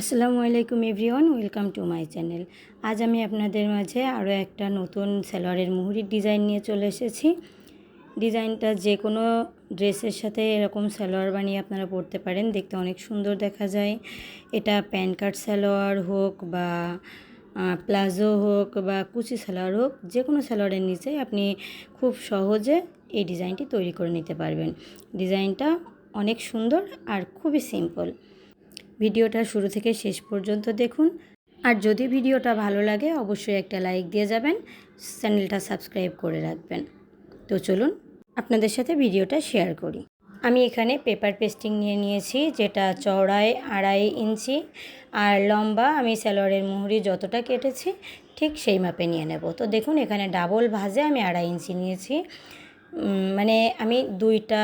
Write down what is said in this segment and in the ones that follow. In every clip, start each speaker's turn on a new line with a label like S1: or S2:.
S1: আসসালামু আলাইকুম everyone, welcome to my channel. আজ আমি আপনাদের মাঝে আরও একটা নতুন সালোয়ারের মুহুরির ডিজাইন নিয়ে চলে এসেছি। ডিজাইনটা যে কোনো ড্রেসের সাথে এরকম সালোয়ার বানিয়ে আপনারা পরতে পারেন, দেখতে অনেক সুন্দর দেখা যায়। এটা প্যান কাট সালোয়ার হোক বা প্লাজো হোক বা কুচি সালোয়ার হোক, যে কোনো সালোয়ারের নিচে আপনি খুব সহজে এই ডিজাইনটি তৈরি করে নিতে পারবেন। ডিজাইনটা অনেক সুন্দর আর খুবই সিম্পল। ভিডিওটা শুরু থেকে শেষ পর্যন্ত দেখুন। আর যদি ভিডিওটা ভালো লাগে, অবশ্যই একটা লাইক দিয়ে যাবেন, চ্যানেলটা সাবস্ক্রাইব করে রাখবেন। তো চলুন, আপনাদের সাথে ভিডিওটা শেয়ার করি। আমি এখানে পেপার পেস্টিং নিয়ে নিয়েছি, যেটা চওড়ায় আড়াই ইঞ্চি, আর লম্বা আমি স্যালোয়ারের মুহুরি যতটা কেটেছি, ঠিক সেই মাপে নিয়ে নেব। তো দেখুন, এখানে ডাবল ভাজে আমি আড়াই ইঞ্চি নিয়েছি। মানে আমি দুইটা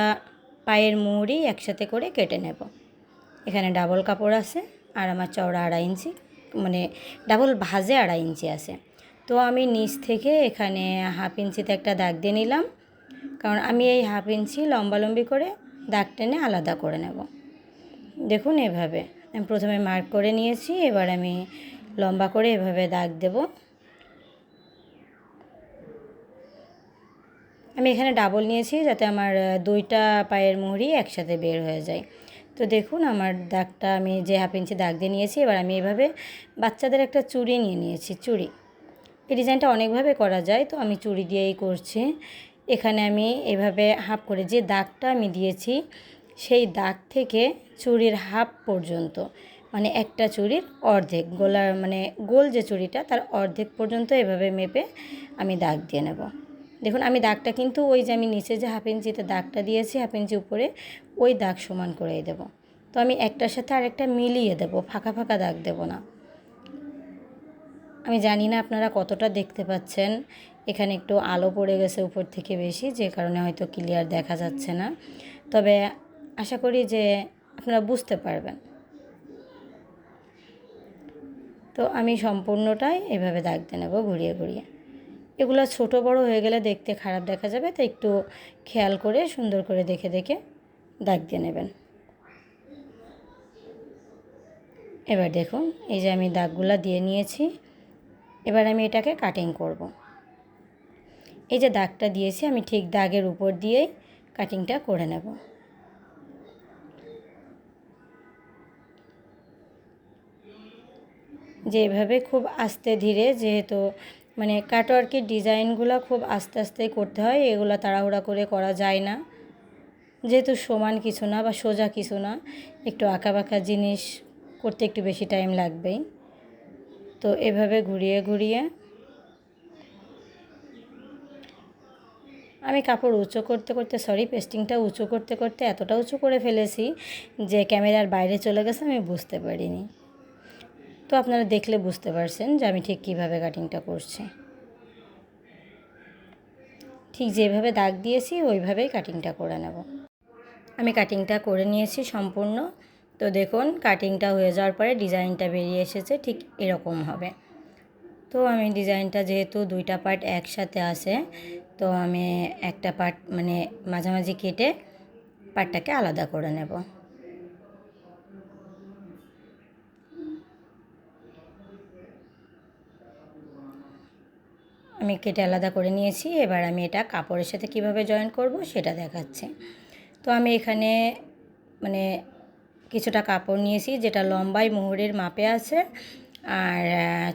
S1: পায়ের মুহুরি একসাথে করে কেটে নেব। এখানে ডাবল কাপড় আছে আর আমার চওড়া আড়াই ইঞ্চি মানে ডাবল ভাজে আড়াই ইঞ্চি আছে। তো আমি নিচ থেকে এখানে হাফ ইঞ্চিতে একটা দাগ দিয়ে নিলাম, কারণ আমি এই হাফ ইঞ্চি লম্বালম্বি করে দাগ টেনে আলাদা করে নেব। দেখুন এভাবে, আমি প্রথমে মার্ক করে নিয়েছি, এবার আমি লম্বা করে এভাবে দাগ দেব। আমি এখানে ডাবল নিয়েছি যাতে আমার দুইটা পায়ের মুহুরি একসাথে বের হয়ে যায়। তো দেখুন আমার দাগটা আমি যে হাফ ইঞ্চি দাগ দিয়ে নিয়েছি, এবার আমি এভাবে বাচ্চাদের একটা চুড়ি নিয়ে নিয়েছি, চুড়ি। এই ডিজাইনটা অনেকভাবে করা যায়, তো আমি চুড়ি দিয়েই করছি। এখানে আমি এভাবে হাফ করে যে দাগটা আমি দিয়েছি, সেই দাগ থেকে চুড়ির হাফ পর্যন্ত মানে একটা চুড়ির অর্ধেক, গোলার মানে গোল যে চুড়িটা, তার অর্ধেক পর্যন্ত এভাবে মেপে আমি দাগ দিয়ে নেব। দেখুন, আমি দাগটা কিন্তু ওই যে আমি নিচে যে হাফ ইঞ্চিতে দাগটা দিয়েছি হাফ ইঞ্চি উপরে, ওই দাগ সমান করেই দেব। তো আমি একটার সাথে আরেকটা মিলিয়ে দেব, ফাঁকা ফাঁকা দাগ দেব না। আমি জানি না আপনারা কতটা দেখতে পাচ্ছেন। এখানে একটু আলো পড়ে গেছে উপর থেকে বেশি, যে কারণে হয়তো ক্লিয়ার দেখা যাচ্ছে না। তবে আশা করি যে আপনারা বুঝতে পারবেন। তো আমি সম্পূর্ণটাই এভাবে দাগ দিয়ে নেব, ঘুরিয়ে ঘুরিয়ে। এগুলো ছোট বড় হয়ে গেলে দেখতে খারাপ দেখা যাবে, তাই একটু খেয়াল করে সুন্দর করে দেখে দেখে দাগ দিয়ে নেবেন এবার দেখুন, এই যে আমি দাগগুলো দিয়ে নিয়েছি, এবার আমি এটাকে কাটিং করব। এই যে দাগটা দিয়েছি, আমি ঠিক দাগের উপর দিয়েই কাটিংটা করে নেব যে এভাবে খুব আস্তে ধীরে, যেহেতু মানে কাটওয়ার্কের ডিজাইনগুলো খুব আস্তে আস্তে করতে হয়, এগুলো তাড়াহুড়া করে করা যায় না। যেহেতু সমান কিছু না বা সোজা কিছু না, একটু বাঁকা জিনিস করতে একটু বেশি টাইম লাগবেই। তো এভাবে ঘুরিয়ে ঘুরিয়ে আমি কাপড় উঁচু করতে করতে সরি পেস্টিংটা উঁচু করতে করতে এতটা উঁচু করে ফেলেছি যে ক্যামেরার বাইরে চলে গেছে, আমি বুঝতে পারিনি। তো আপনারা দেখলে বুঝতে পারছেন যে আমি ঠিক কীভাবে কাটিংটা করছি। ঠিক যেভাবে দাগ দিয়েছি, ওইভাবেই কাটিংটা করে নেব। আমি কাটিংটা করে নিয়েছি সম্পূর্ণ। তো দেখুন কাটিংটা হয়ে যাওয়ার পরে ডিজাইনটা বেরিয়ে এসেছে, ঠিক এরকম হবে। তো আমি ডিজাইনটা যেহেতু দুইটা পার্ট একসাথে আছে, তো আমি একটা পার্ট মানে মাঝামাঝি কেটে পার্টটাকে আলাদা করে নেব। আমি কেটে আলাদা করে নিয়েছি, এবার আমি এটা কাপড়ের সাথে কীভাবে জয়েন করব সেটা দেখাচ্ছি। তো আমি এখানে মানে কিছুটা কাপড় নিয়েছি, যেটা লম্বাই মোহরের মাপে আছে আর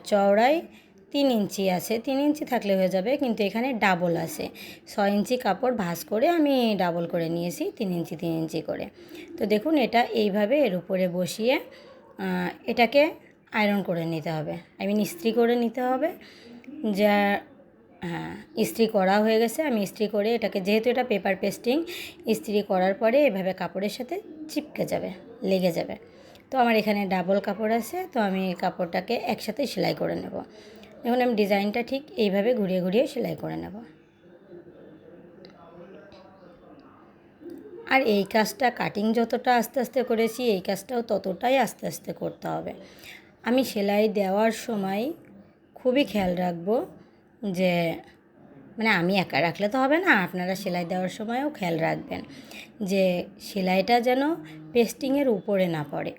S1: চওড়ায় তিন ইঞ্চি আছে। তিন ইঞ্চি থাকলে হয়ে যাবে, কিন্তু এখানে ডাবল আছে। ছয় ইঞ্চি কাপড় ভাঁজ করে আমি ডাবল করে নিয়েছি, তিন ইঞ্চি তিন ইঞ্চি করে। তো দেখুন, এটা এইভাবে এর উপরে বসিয়ে এটাকে আয়রন করে নিতে হবে। আই মিন ইস্ত্রি করে নিতে হবে। যা হ্যাঁ ইস্ত্রি করা হয়ে গেছে। আমি ইস্ত্রি করে এটাকে, যেহেতু এটা পেপার পেস্টিং ইস্ত্রি করার পরে এভাবে কাপড়ের সাথে চিপকে যাবে, লেগে যাবে। তো আমার এখানে ডাবল কাপড় আছে, তো আমি এই কাপড়টাকে একসাথে সেলাই করে নেব। দেখুন আমি ডিজাইনটা ঠিক এইভাবে ঘুরিয়ে ঘুরিয়ে সেলাই করে নেব। আর এই কাজটা কাটিং যতটা আস্তে আস্তে করেছি, এই কাজটাও ততটাই আস্তে আস্তে করতে হবে। আমি সেলাই দেওয়ার সময় খুবই খেয়াল রাখব যে মানে আমি একা রাখলে তো হবে না, আপনারা সেলাই দেওয়ার সময়ও খেয়াল রাখবেন যে, সেলাইটা যেন পেস্টিংয়ের উপরে না পড়ে।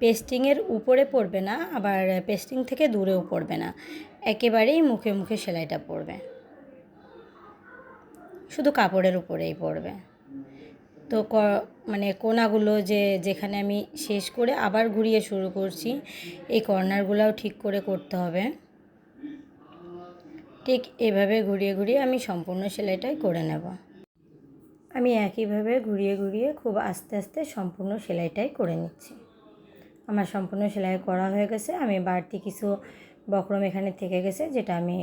S1: পেস্টিংয়ের উপরে পড়বে না, আবার পেস্টিং থেকে দূরেও পড়বে না, একেবারেই মুখে মুখে সেলাইটা পড়বে। শুধু কাপড়ের উপরেই পড়বে। তো ক মানে কোনাগুলো যে, যেখানে আমি শেষ করে আবার ঘুরিয়ে শুরু করছি, এই কর্নারগুলোও ঠিক করে করতে হবে। ঠিক এভাবে ঘুরিয়ে ঘুরিয়ে আমি সম্পূর্ণ সেলাইটাই করে নেব। আমি একইভাবে ঘুরিয়ে ঘুরিয়ে খুব আস্তে আস্তে সম্পূর্ণ সেলাইটাই করে নিচ্ছি। আমার সম্পূর্ণ সেলাই করা হয়ে গেছে, আমি বাড়তি কিছু বক্রম এখানে থেকে গেছে, যেটা আমি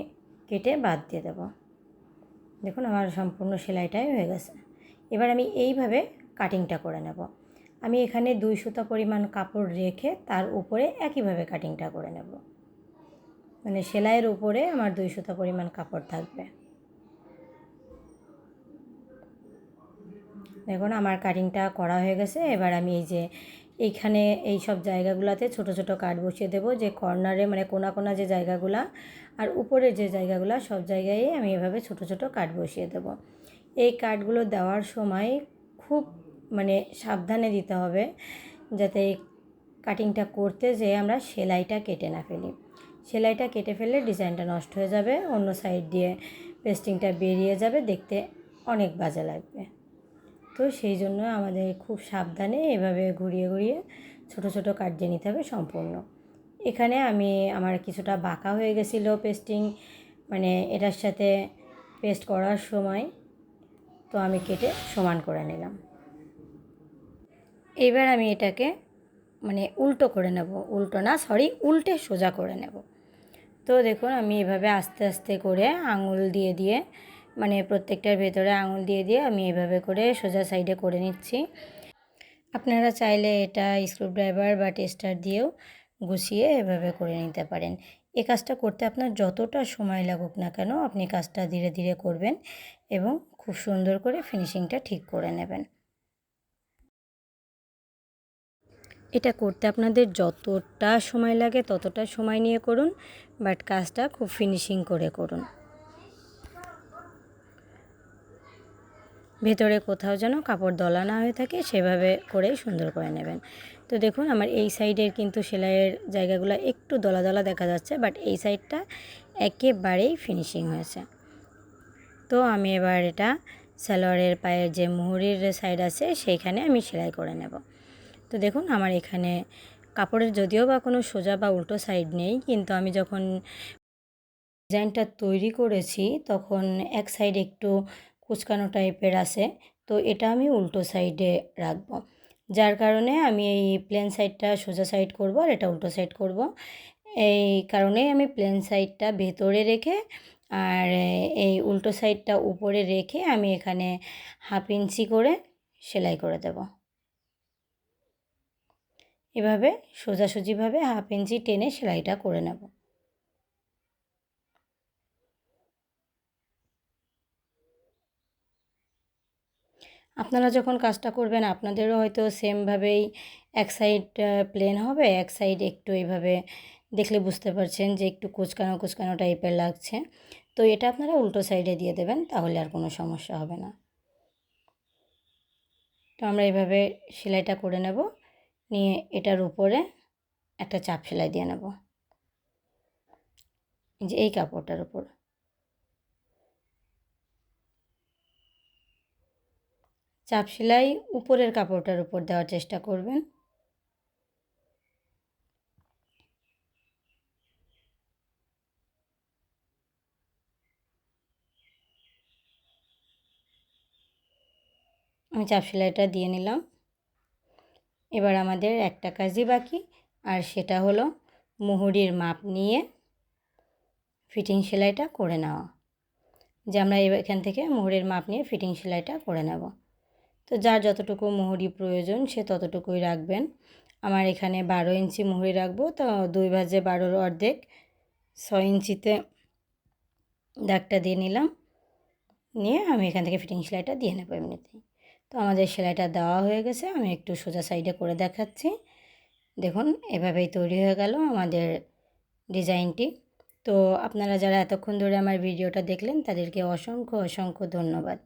S1: কেটে বাদ দিয়ে দেব। দেখুন, আমার সম্পূর্ণ সেলাইটাই হয়ে গেছে। এবার আমি এইভাবে কাটিংটা করে নেব। আমি এখানে দুই সুতা পরিমাণ কাপড় রেখে তার উপরে একইভাবে কাটিংটা করে নেব। মানে সেলাইয়ের উপরে আমার দুই সুতা পরিমাণ কাপড় থাকবে। দেখুন, আমার কাটিংটা করা হয়ে গেছে। এবার আমি এই যে এইখানে এই সব জায়গাগুলোতে ছোট ছোট কাঠ বসিয়ে দেবো। যে কর্নারে মানে কোনা কোনা যে জায়গাগুলো আর উপরের যে জায়গাগুলো, সব জায়গায় আমি এভাবে ছোট ছোট কাঠ বসিয়ে দেবো। এই কাঠগুলো দেওয়ার সময় খুব মানে সাবধানে দিতে হবে, যাতে কাটিংটা করতে যে আমরা সেলাইটা কেটে না ফেলি। সেলাইটা কেটে ফেললে ডিজাইনটা নষ্ট হয়ে যাবে, অন্য সাইড দিয়ে পেস্টিংটা বেরিয়ে যাবে, দেখতে অনেক বাজে লাগবে। তো সেই জন্য আমাদের খুব সাবধানে এভাবে ঘুরিয়ে ঘুরিয়ে ছোট ছোট কাটিয়ে নিতে হবে সম্পূর্ণ। এখানে আমি আমার কিছুটা বাঁকা হয়ে গেছিল পেস্টিং মানে এটার সাথে পেস্ট করার সময়। তো আমি কেটে সমান করে নিলাম। এবার আমি এটাকে মানে উল্টো করে নেব, উল্টো না সরি উল্টে সোজা করে নেব। তো দেখুন, আমি এভাবে আস্তে আস্তে করে আঙুল দিয়ে দিয়ে মানে প্রত্যেকটার ভেতরে আঙুল দিয়ে দিয়ে আমি এভাবে করে সোজা সাইডে করে নিচ্ছি। আপনারা চাইলে এটা স্ক্রুড্রাইভার বা টেস্টার দিয়েও গুছিয়ে এভাবে করে নিতে পারেন। এ কাজটা করতে আপনার যতটা সময় লাগুক না কেন, আপনি কাজটা ধীরে ধীরে করবেন এবং খুব সুন্দর করে ফিনিশিংটা ঠিক করে নেবেন। এটা করতে আপনাদের যতটা সময় লাগে ততটা সময় নিয়ে করুন। বাট কাজটা খুব ফিনিশিং করে করুন। ভেতরে কোথাও যেন কাপড় দলা না হয়ে থাকে, সেভাবে করেই সুন্দর করে নেবেন। তো দেখুন, আমার এই সাইডের কিন্তু সেলাইয়ের জায়গাগুলো একটু দলা দলা দেখা যাচ্ছে, বাট এই সাইডটা একেবারেই ফিনিশিং হয়েছে। তো আমি এবার এটা সালোয়ারের পায়ের যে মুহুরির সাইড আছে, সেইখানে আমি সেলাই করে নেব। তো দেখুন, আমার এখানে কাপড়ের যদিও বা কোনো সোজা বা উল্টো সাইড নেই, কিন্তু আমি যখন ডিজাইনটা তৈরি করেছি তখন এক সাইড একটু কুচকানো টাইপের আছে, তো এটা আমি উল্টো সাইডে রাখব। যার কারণে আমি এই প্লেন সাইডটা সোজা সাইড করব আর এটা উল্টো সাইড করব। এই কারণে আমি প্লেন সাইডটা ভেতরে রেখে আর এই উল্টো সাইডটা উপরে রেখে আমি এখানে হাফ ইঞ্চি করে সেলাই করে দেব। এভাবে সোজাসুজিভাবে হাফ ইঞ্চি টেনে সেলাইটা করে নেব। আপনারা যখন কাজটা করবেন, আপনাদেরও হয়তো সেমভাবেই এক সাইড প্লেন হবে, এক সাইড একটু এইভাবে দেখলে বুঝতে পারছেন যে একটু কুচকানো কুচকানো টাইপের লাগছে। তো এটা আপনারা উল্টো সাইডে দিয়ে দেবেন, তাহলে আর কোনো সমস্যা হবে না। তো আমরা এইভাবে সেলাইটা করে নেব। নিয়ে এটার উপরে একটা চাপ সেলাই দিয়ে নেব। যে এই কাপড়টার উপর। চাপ সেলাই উপরের কাপড়টার উপর দেওয়ার চেষ্টা করবেন। আমি চাপ সেলাইটা দিয়ে নিলাম। এবার আমাদের একটা কাজই বাকি, আর সেটা হলো মুহুরির মাপ নিয়ে ফিটিং সেলাইটা করে নেওয়া। যে আমরা এখান থেকে মুহুরির মাপ নিয়ে ফিটিং সেলাইটা করে নেব। তো যার যতটুকু মুহুরি প্রয়োজন সে ততটুকুই রাখবেন। আমার এখানে বারো ইঞ্চি মুহুরি রাখব, তো দুই ভাজে বারোর অর্ধেক ছয় ইঞ্চিতে দাগটা দিয়ে নিলাম। নিয়ে আমি এখান থেকে ফিটিং সেলাইটা দিয়ে নেব এমনিতেই। তো আমাদের সেলাইটা দেওয়া হয়ে গেছে, আমি একটু সোজা সাইডে করে দেখাচ্ছি। দেখুন, এভাবেই তৈরি হয়ে গেল আমাদের ডিজাইনটি। তো আপনারা যারা এতক্ষণ ধরে আমার ভিডিওটা দেখলেন, তাদেরকে অসংখ্য অসংখ্য ধন্যবাদ।